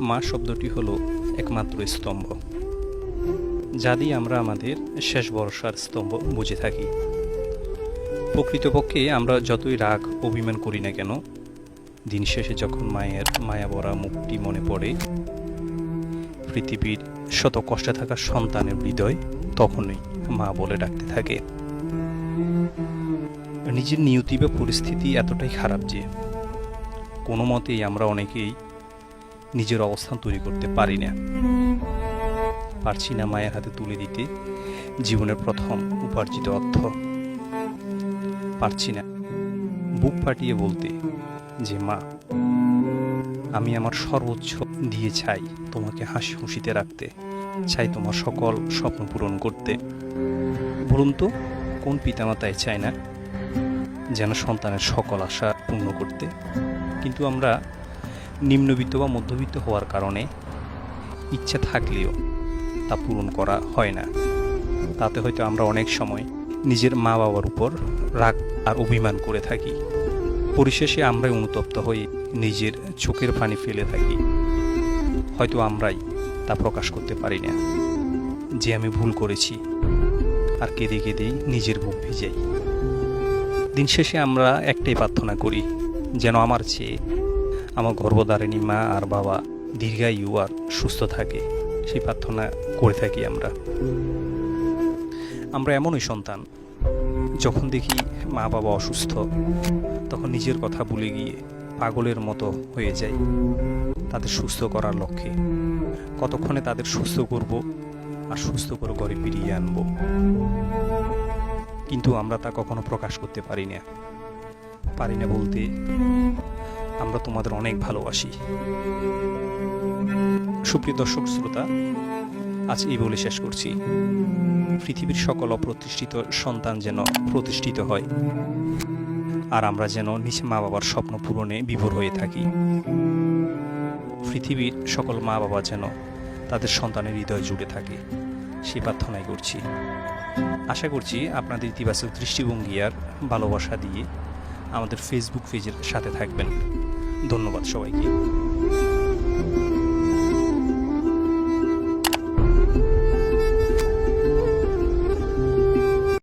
মা শব্দটি হলো একমাত্র স্তম্ভ, যা দিয়ে আমরা আমাদের শেষ ভরসার স্তম্ভ বুঝে থাকি। প্রকৃতপক্ষে আমরা যতই রাগ অভিমান করি না কেন, দিন শেষে যখন মায়ের মায়া মুখটি মনে পড়ে, পৃথিবীর শত কষ্টে থাকা সন্তানের হৃদয় তখনই মা বলে ডাকতে থাকে। নিজের নিয়তি বা পরিস্থিতি এতটাই খারাপ যে, কোনো মতেই আমরা অনেকেই নিজের অবস্থান তৈরি করতে পারি না। পারছি না মায়ের হাতে তুলে দিতে। জীবনের প্রথম উপার্জিত অর্থ। পারছি না বুক ফাটিয়ে বলতে যে, মা, আমি আমার সর্বোচ্চ দিয়ে চাই তোমাকে হাসি খুশিতে রাখতে। চাই তোমার সকল স্বপ্ন পূরণ করতে। বলুন তো, কোন পিতামাতাই চায় না? যেন সন্তানের সকল আশা পূর্ণ করতে। কিন্তু আমরা নিম্নবিত্ত বা মধ্যবিত্ত হওয়ার কারণে ইচ্ছা থাকলেও তা পূরণ করা হয় না। তাতে হয়তো আমরা অনেক সময় নিজের মা বাবার উপর রাগ আর অভিমান করে থাকি। পরিশেষে আমরাই অনুতপ্ত হয়ে নিজের চোখের পানি ফেলে থাকি। হয়তো আমরাই তা প্রকাশ করতে পারি না। যে আমি ভুল করেছি আর কেঁদে কেঁদেই নিজের বুক ভিজাই। দিন শেষে আমরা একটাই প্রার্থনা করি, যেন আমার চেয়ে আমার গর্ভধারিণী মা আর বাবা দীর্ঘায়ু আর সুস্থ থাকে। সেই প্রার্থনা করে থাকি আমরা। আমরা এমনই সন্তান, যখন দেখি মা বাবা অসুস্থ, তখন নিজের কথা ভুলে গিয়ে পাগলের মতো হয়ে যাই তাদের সুস্থ করার লক্ষ্যে। কতক্ষণে তাদের সুস্থ করব আর সুস্থ করে ঘরে ফিরিয়ে আনব? কিন্তু আমরা তা কখনো প্রকাশ করতে পারি না। পারি না বলতে আমরা তোমাদের অনেক ভালোবাসি। সুপ্রিয় দর্শক, শ্রোতা, আজ এই বলে শেষ করছি। পৃথিবীর সকল অপ্রতিষ্ঠিত সন্তান যেন প্রতিষ্ঠিত হয়, আর আমরা যেন নিজ মা বাবার স্বপ্ন পূরণে বিভোর হয়ে থাকি। পৃথিবীর সকল মা বাবা যেন তাদের সন্তানের হৃদয় জুড়ে থাকে সেই প্রার্থনাই করছি। আশা করছি আপনাদের ইতিবাচক দৃষ্টিভঙ্গি আর ভালোবাসা দিয়ে আমাদের ফেসবুক পেজের সাথে থাকবেন। ধন্যবাদ সবাইকে।